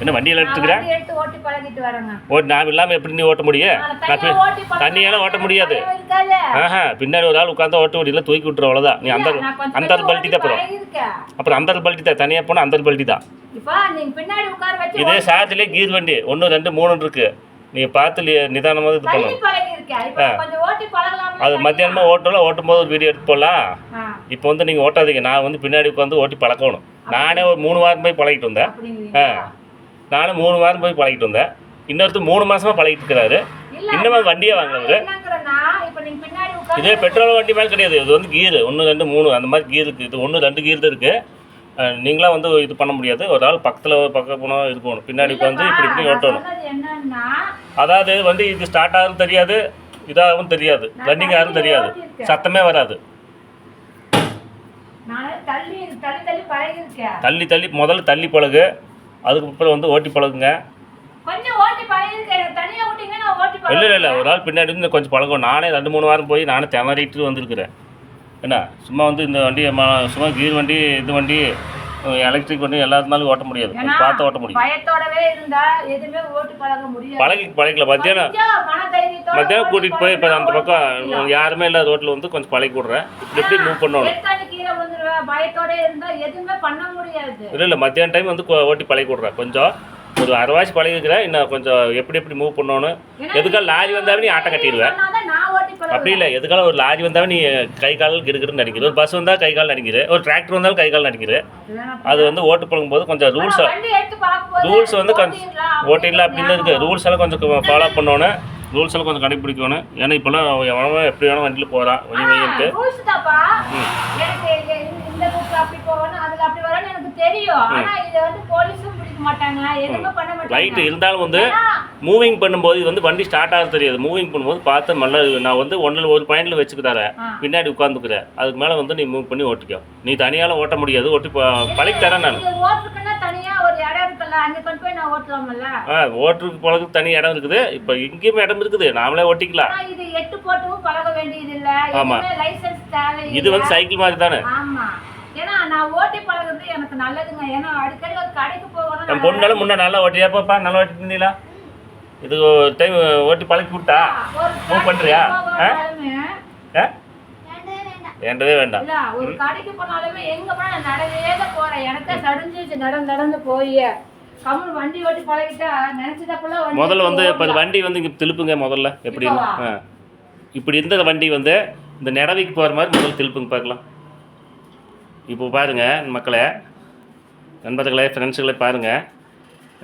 என்ன வண்டியெல்லாம் நான் எடுத்துக்கிற வண்டி எடுத்து ஓட்டி நான் இல்லாமல் எப்படி நீ ஓட்ட முடியும்? தண்ணியெல்லாம் ஓட்ட முடியாது. இருக்காது. ஆஹா பின்னாடி ஒரு ஆள் உட்காந்து ஓட்ட முடியல தூக்கி விட்டுற அவ்வளோதான் நீ அந்த அந்த பல்ட்டி தான் பழகியிருக்கேன். அப்புறம் அந்த பல்ட்டி தான் தனியாக போனால் அந்த பல்ட்டி தான். இதே சாத்திலே கீர் வண்டி ஒன்று ரெண்டு மூணு இருக்கு. நீங்கள் பார்த்து நிதானமாக இது பண்ணணும். அது? மத்தியானமாக ஓட்டலாம் ஓட்டும் போது ஒரு வீடியோ எடுத்து போடலாம். இப்போ வந்து நீங்கள் ஓட்டாதீங்க. நான் வந்து பின்னாடி உட்காந்து ஓட்டி பழக்கணும். நானே ஒரு மூணு வாரம் போய் பழகிட்டு வந்தேன்? ஆ. நானும் மூணு வாரம் போய் பழகிட்டு வந்தேன். இன்னொருத்தர் மூணு மாசமா பழகிட்டு இருக்கிறாரு. இல்ல, இன்னும் அது வண்டியே வாங்கினவர். நான் இதே பெட்ரோல் வண்டி மாதிரி கிடையாது. இது வந்து கீர் ஒன்று ரெண்டு மூணு. அந்த மாதிரி கீர் இருக்குது இது ஒன்று ரெண்டு கீர் தான் இருக்குது நீங்களாம் வந்து இது பண்ண முடியாது. ஒரு ஆள் பக்கத்தில் பக்கம் போனால் இது போகணும். பின்னாடி உட்காந்து இப்படி இப்படி ஓட்டணும். அதாவது வந்து இது ஸ்டார்ட் ஆகும் தெரியாது இதாகவும் தெரியாது. ரன்னிங் ஆகும் தெரியாது. சத்தமே வராது. தள்ளி தள்ளி முதல்ல தள்ளி பழகு. அதுக்கப்புறம் வந்து ஓட்டி பழகுங்க. இல்லை இல்லை. ஒரு ஆள் பின்னாடி கொஞ்சம் பழகும் நானே ரெண்டு மூணு வாரம் போய் நானே திணறிட்டு வந்திருக்கிறேன். என்ன சும்மா வந்து இந்த வண்டி சும்மா கீர் வண்டி இது வண்டி எலக்ட்ரிக் வண்டி எல்லா இருந்தாலும் ஓட்ட முடியாது. பார்த்து ஓட்ட முடியும். பயத்தோடவே இருந்தா எதுவுமே ஓட்டி பழக முடியாது. பழகி பழகல மத்தியானம் மத்தியானம் ஓட்டி கூட்டிகிட்டு போய் இப்போ அந்த பக்கம் யாருமே இல்லாத ரோட்டில் வந்து கொஞ்சம் பழகி விட்றேன். இப்படி இப்படி மூவ் பண்ணணும். பயத்தோட இருந்தா எதுவுமே பண்ண முடியாது. இல்லை இல்லை மத்தியான டைம் வந்து ஓட்டி பழகி விட்றேன். கொஞ்சம் ஒரு அரைவாசி பழகிக்கிறேன். இன்னும் கொஞ்சம் எப்படி எப்படி மூவ் பண்ணணும் எதுக்காக லாரி வந்தாவே நீ ஆட்டம் கட்டிடுவேன் அப்படி இல்லை. எதுக்கால ஒரு லாரி வந்தாலும் நீ கை கால் கிடுக்கிட்டு நடிக்கிற. ஒரு பஸ் வந்தால் கை கால் நடிக்கிற. ஒரு டிராக்டர் வந்தாலும் கை கால் நடிக்கிற. அது வந்து ஓட்டு பழகும்போது கொஞ்சம் ரூல்ஸ் ரூல்ஸ் வந்து கொஞ்சம் ஓட்டிடலாம் ஓட்டிடல அப்படின்னு இருக்கு. ரூல்ஸ் எல்லாம் கொஞ்சம் ஃபாலோ பண்ணணும் ரூல்ஸ் எல்லாம் கொஞ்சம் கடைப்பிடிக்கணும் ஏன்னா இப்போல்லாம் எவனோ எப்படி வேணும் வண்டியில் போகிறான் வழி இந்த- இந்த ரூட்ல அப்படி போகணும் அதுல அப்படி வரணும்னு எனக்கு தெரியும். ஆனா இத வந்து போலீஸும் பிடிக்க மாட்டாங்க எதுவுமே பண்ண ரைட்டு மாட்டாங்க இருந்தாலும் வந்து மூவிங் பண்ணும்போது இது வந்து வண்டி ஸ்டார்ட் ஆக தெரியாது. மூவிங் பண்ணும்போது பார்த்து நல்ல நான் வந்து ஒன்றில் ஒரு பாயிண்டில் வச்சுக்கு தரேன். பின்னாடி உட்காந்துக்கிறேன் அதுக்கு மேலே வந்து நீ மூவ் பண்ணி ஓட்டிக்கோ. நீ தனியால ஓட்ட முடியாது. ஓட்டி பழகி தரேன் நான். ஓட்டுறதுக்கு பழகுக்கு தனி இடம் இருக்குது. இப்போ இங்கேயும் இடம் இருக்குது. நாமளே ஓட்டிக்கலாம். இது பழக வந்து சைக்கிள் மாதிரி தானே. ஏன்னா நான் ஓட்டி பழகுறது எனக்கு நல்லதுங்க. ஏன்னா அடிக்கடி ஒரு கடைக்கு போகணும் என் பொண்ணால முன்னே நல்லா ஓட்டியா பாப்பா நல்லா இருந்தீங்களா? இது டைம் ஓட்டி பழக்கி விட்டா? மூவ் பண்றியா? ஆ? போனாலுமே. ஆ? வேண்டவே வேண்டாம். இல்ல ஒரு கடைக்கு போனாலுமே எங்க போனா நான் நடந்தே தான் போறேன். எனக்கு சடிஞ்சிச்சு நடந்து நடந்து போய். கம்மல் வண்டி ஓட்டி பழகிட்டா நினைச்சதப்பெல்லாம் வண்டி முதல்ல வந்து இப்போ. வண்டி வந்து இங்கே திருப்புங்க முதல்ல எப்படின்னு. இப்படி இருந்த வண்டி வந்து இந்த நிறவிக்கு போகிற மாதிரி முதல்ல திருப்புங்க பார்க்கலாம் இப்போ பாருங்க மக்களே நண்பர்களே ஃப்ரெண்ட்ஸுகளே பாருங்க.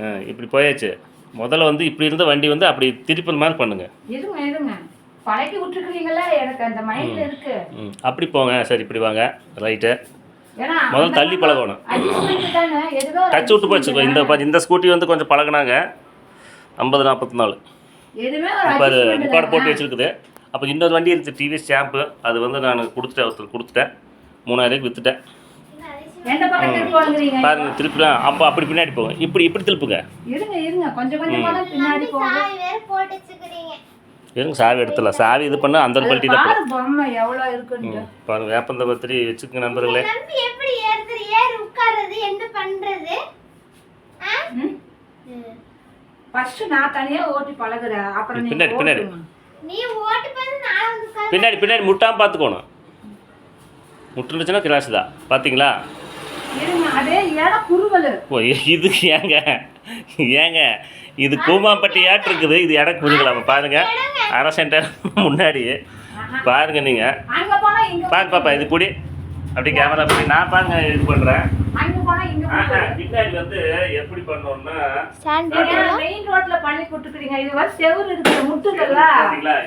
ஆ, இப்படி போயாச்சு. முதல்ல வந்து இப்படி இருந்த வண்டி வந்து அப்படி திருப்புற மாதிரி பண்ணுங்க. அப்படி போங்க. சரி இப்படி வாங்க. ரைட்டு. முதல்ல தள்ளி பழகணும். டச் விட்டு போச்சு. இந்த இந்த ஸ்கூட்டி வந்து கொஞ்சம் பழகுனாங்க. ஐம்பது நாற்பத்தி நாலு இப்போ அது ரெக்கார்டு போட்டு. வச்சிருக்குது. அப்போ இன்னொரு வண்டி இருந்துச்சு. டிவிஎஸ் ஷாம்பு அது வந்து நான் கொடுத்துட்டேன். ஒருத்தர் கொடுத்துட்டேன். விற்றுட்டேன் திருப்பி வாங்குறீங்க? பாருங்க திருப்பிலாம் அப்போ அப்படி பின்னாடி போங்க. இப்படி இப்படி திருப்புங்க. இருங்க இருங்க. கொஞ்சம் கொஞ்சமா தான் பின்னாடி போகும் சாவி வேற போட்டு வச்சுக்கிறீங்க இருங்க சாவி எடுத்துடலாம். சாவி இது பண்ண அந்த பல்ட்டி தான் பாருங்க வேப்பந்த பத்திரி வச்சுக்கோங்க நண்பர்களே? ஃபர்ஸ்ட் நான் தனியா ஓட்டி பழகுறேன். அப்புறம் பின்னாடி, பின்னாடி. பின்னாடி பின்னாடி முட்டாமல் பார்த்துக்கணும் முட்டுனுச்சுன்னா கிளாஸ் தான் பார்த்தீங்களா ஓ இது ஏங்க? ஏங்க? இது கூமாம்பட்டி ஏட்டு இருக்குது. இது இடம் குறுகலாமா? பாருங்க. அரை சென்டர் முன்னாடி பாருங்க நீங்க. அங்க போனா இங்க பாரு பாப்பா இது கூடி. அப்படி கேமரா பண்ணி நான் பாருங்க இது பண்றேன். பின்னாடி வந்து எப்படி பண்ணோம்னா ஸ்டாண்ட் மெயின் ரோட்ல பண்ணி கொடுத்துக்கிறீங்க. இது வந்து செவுரு இருக்கு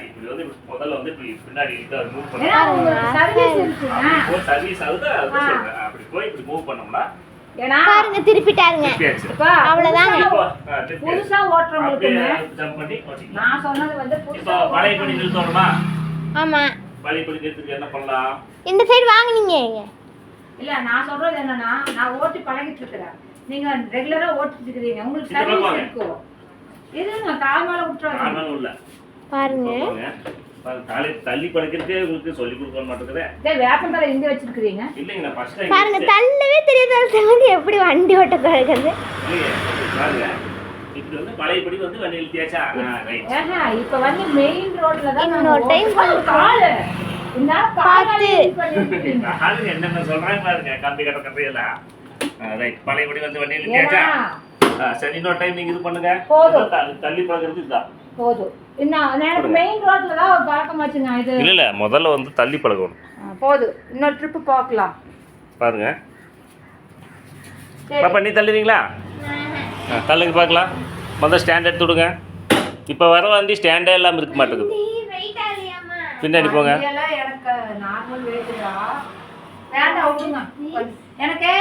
இப்படி வந்து முதல்ல வந்து இப்படி பின்னாடி மூவ் பண்ணி ஏன்னா உங்களுக்கு சர்வீஸ் இருக்குங்க சர்வீஸ் ஆகுது? அதுதான் சொல்றேன். அப்படி போய் இப்படி மூவ் பண்ணோம்னா ஏன்னா பாருங்க திருப்பிட்டாருங்க. அவ்வளவுதாங்க. புதுசா- ஓட்டுறவங்களுக்கு நான் சொன்னது வந்து புதுசா பழையபடி நிறுத்தணுமா? ஆமா. பழையபடி நிறுத்துக்கு என்ன பண்ணலாம்? இந்த சைடு வாங்குனீங்க இல்ல நான் சொல்றது என்னன்னா நான் ஓட்டி பழகிட்டு இருக்கிறேன். நீங்க ரெகுலரா ஓட்டிட்டு இருக்கிறீங்க. உங்களுக்கு சர்வீஸ் வாங்க. இருக்கும் இது நான் கால் மேல விட்டுறாங்க இல்ல பாருங்க. காலை தள்ளி படுக்கிறதுக்கே உங்களுக்கு சொல்லி கொடுக்க மாட்டேங்குதே இதே வேப்பந்தலை இங்கே வச்சிருக்கிறீங்க. இல்லைங்க நான் ஃபர்ஸ்ட் பாருங்க தள்ளவே தெரியாத எப்படி வண்டி ஓட்ட கழகுது பாருங்க. இப்படி வந்து பழையபடி வந்து வண்டியில் தேய்ச்சா இப்ப வந்து மெயின் ரோட்ல தான் இன்னொரு காலு. என்னென்ன சொல்றாங்க பாருங்க கம்பி கட்ட கட்டையெல்லாம் ரைட் பழையபடி வந்து வண்டியில் தேய்ச்சா ஆ, சரி இன்னொரு டைம் நீங்க இது பண்ணுங்க. போதும். தள்ளி- பழகிறது இதுதான். போதும். எனக்கு மெயின் ரோட்ல தான் ஒரு பழக்கம் வச்சுங்க இது. இல்ல இல்ல முதல்ல வந்து தள்ளி பழகணும். போதும். இன்னொரு ட்ரிப்பு பார்க்கலாம். பாருங்க. பாப்பா நீ தள்ளுவீங்களா? தள்ளுங்க பார்க்கலாம். முதல்ல ஸ்டாண்ட் எடுத்து விடுங்க. இப்போ வர வண்டி ஸ்டாண்டே இல்லாமல் இருக்க மாட்டேங்குது பின்னாடி போங்க. எனக்கு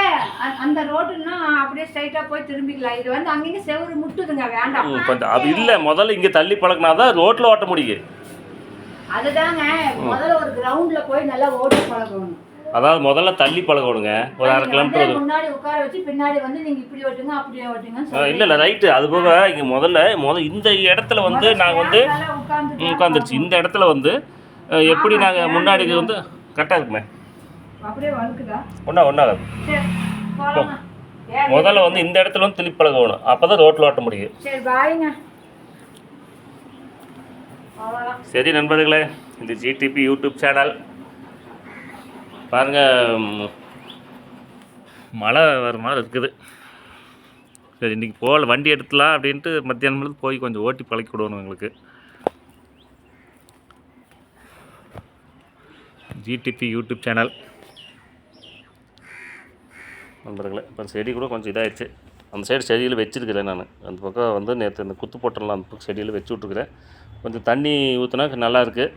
அந்த ரோட்டுன்னா அப்படியே ஸ்ட்ரைட்டா போய் திரும்பிக்கலாம். இது வந்து அங்கங்க செவுரு முட்டுதுங்க வேண்டாம். கொஞ்சம் அது இல்லை. முதல்ல இங்கே தள்ளி பழக்கினா தான் ரோட்டில் ஓட்ட முடியும். அதுதாங்க. முதல்ல ஒரு கிரவுண்ட்ல போய் நல்லா ஓடி பழகணும். அதாவது முதல்ல தள்ளி பழகணுங்க. ஒரு அரை நீங்க கிலோமீட்டர் முன்னாடி உட்கார வச்சு பின்னாடி வந்து நீங்க இப்படி ஓட்டுங்க அப்படியே ஓட்டுங்க இல்லை இல்லை ரைட்டு அது போக இங்கே முதல்ல முதல் இந்த இடத்துல வந்து நாங்கள் வந்து உட்காந்துருச்சு இந்த இடத்துல வந்து எப்படி நாங்கள் முன்னாடி வந்து கரெக்டாக இருக்குமே? ஒன்றா ஒன்றா சரி போலாமா ஏன் முதல்ல வந்து இந்த இடத்துல வந்து திருப்பி பழகணும். அப்போ தான் ரோட்டில் ஓட்ட முடியும். சரி நண்பர்களே இந்த ஜிடிபி யூடியூப் சேனல் பாருங்கள் மழை வர மாதிரி இருக்குது. சரி இன்றைக்கி போகல வண்டி எடுத்துலாம் அப்படின்ட்டு மத்தியானம் போய் கொஞ்சம் ஓட்டி பழக்கி விடணும் எங்களுக்கு ஜிடிபி யூடியூப் சேனல் நண்பர்களே இப்போ செடி கூட கொஞ்சம் இதாகிடுச்சு அந்த சைடு செடியில் வச்சுருக்கிறேன் நான். அந்த பக்கம் வந்து நேற்று இந்த குத்து போட்டலாம் அந்த பக்கம் செடியில் வச்சு விட்ருக்குறேன் கொஞ்சம் தண்ணி ஊற்றினா நல்லா இருக்குது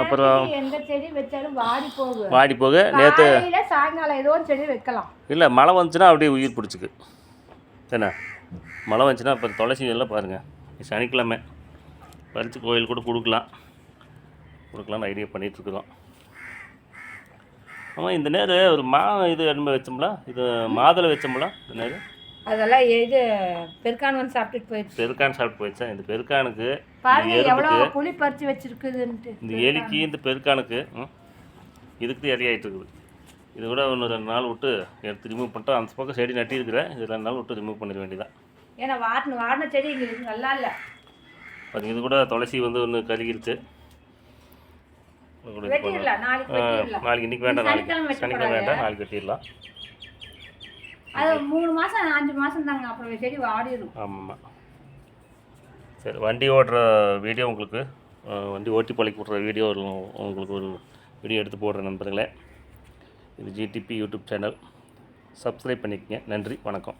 அப்புறம் எந்த செடி வச்சாலும் வாடி போகும் வாடி போக. நேற்று சாயங்காலம் ஏதோ ஒரு செடி வைக்கலாம். இல்லை மழை வந்துச்சுன்னா அப்படியே உயிர் பிடிச்சிக்கு. என்ன மழை வந்துச்சுன்னா இப்போ துளசி எல்லாம் பாருங்கள் சனிக்கிழமை. பறித்து கோயில் கூட கொடுக்கலாம். கொடுக்கலாம்னு ஐடியா பண்ணிகிட்ருக்குறோம் ஆமாம் இந்த நேரம் ஒரு மா இது என்ன வச்சோம்ல? இது மாதுளை வச்சோம்ல? இந்த நேரம் அதெல்லாம் இது பெருக்கான் வந்து சாப்பிட்டுட்டு போயிடுச்சு. பெருக்கான் சாப்பிட்டு போயிடுச்சா? இந்த பெருக்கானுக்கு பாருங்க எவ்வளோ புளி பறிச்சு வச்சிருக்குதுன்ட்டு. இந்த எலிக்கு இந்த பெருக்கானுக்கு இதுக்கு இறையாயிட்டு இருக்குது. இது கூட ஒன்று ரெண்டு நாள் விட்டு எடுத்து ரிமூவ் பண்ணிட்டு அந்த பக்கம் செடி நட்டியிருக்கிறேன் இது ரெண்டு நாள் விட்டு ரிமூவ் பண்ணிட வேண்டியதான் ஏன்னா வாட்டின வாடின செடி இங்கே இருக்கு நல்லா இல்லை. பாருங்க இது கூட துளசி வந்து ஒன்று கருகிருச்சு. நாளைக்கு இன்னைக்கு வேண்டாம் நாளைக்கு. சனிக்கிழமை வேண்டாம் நாளைக்கு வெட்டிடலாம். அது மூணு மாசம் அஞ்சு மாசம் தாங்க அப்புறம் செடி வாடிடும் ஆமாம் சரி வண்டி ஓட்டுற வீடியோ உங்களுக்கு வண்டி ஓட்டி பழக்கி விட்ற வீடியோ உங்களுக்கு ஒரு வீடியோ எடுத்து போடுறேன் நண்பர்களே. இது ஜிடிபி யூடியூப் சேனல் சப்ஸ்கிரைப் பண்ணிக்கங்க. நன்றி வணக்கம்.